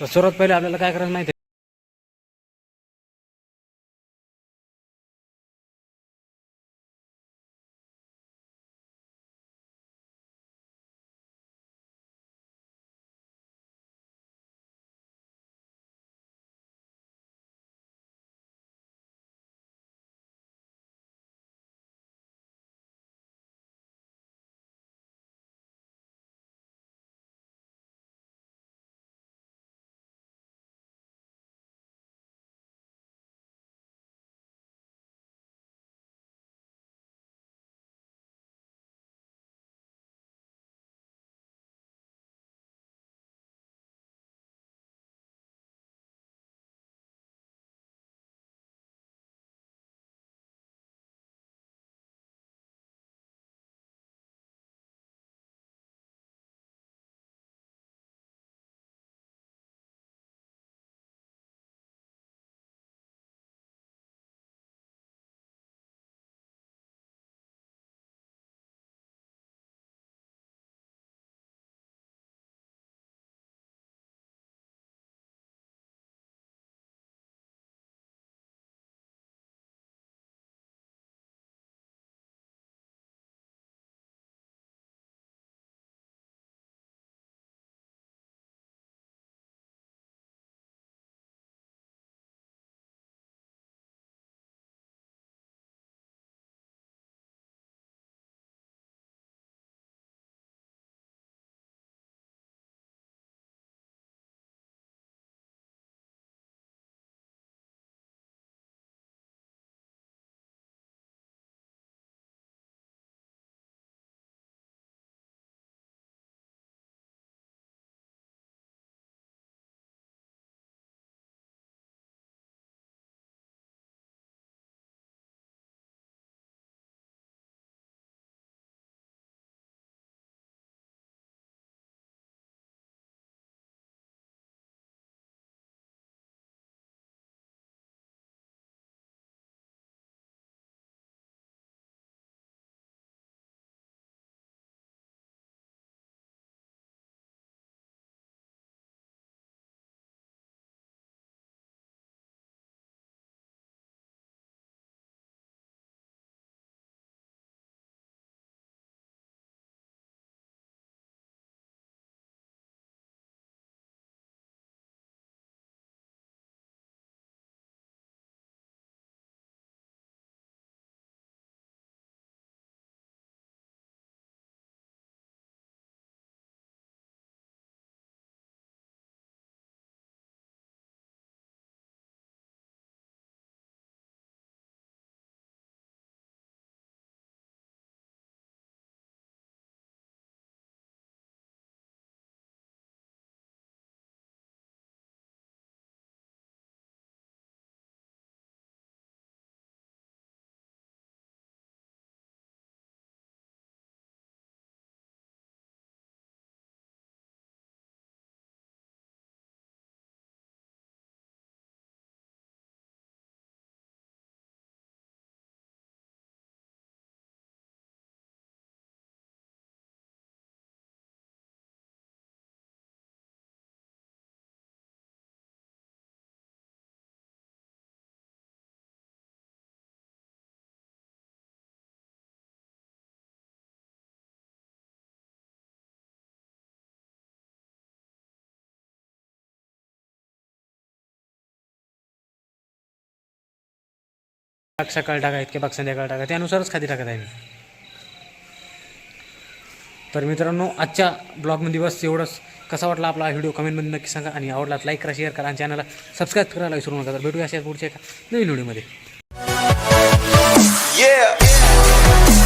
तर सर्वात पहिले आपल्याला काय करायचं माहिती बाग सकाळ टाका इतके बाग संध्याकाळ टाका. त्यानुसारच खाली टाकत आहे मी. तर मित्रांनो आजच्या ब्लॉगमध्ये बस एवढंच. कसा वाटला आपला व्हिडिओ? कमेंटमध्ये नक्की सांगा आणि आवडला लाईक करा शेअर करा आणि चॅनलला सबस्क्राईब करायला विसरू नका. तर भेटूया अशा पुढच्या एका नवीन व्हिडिओमध्ये. Yeah.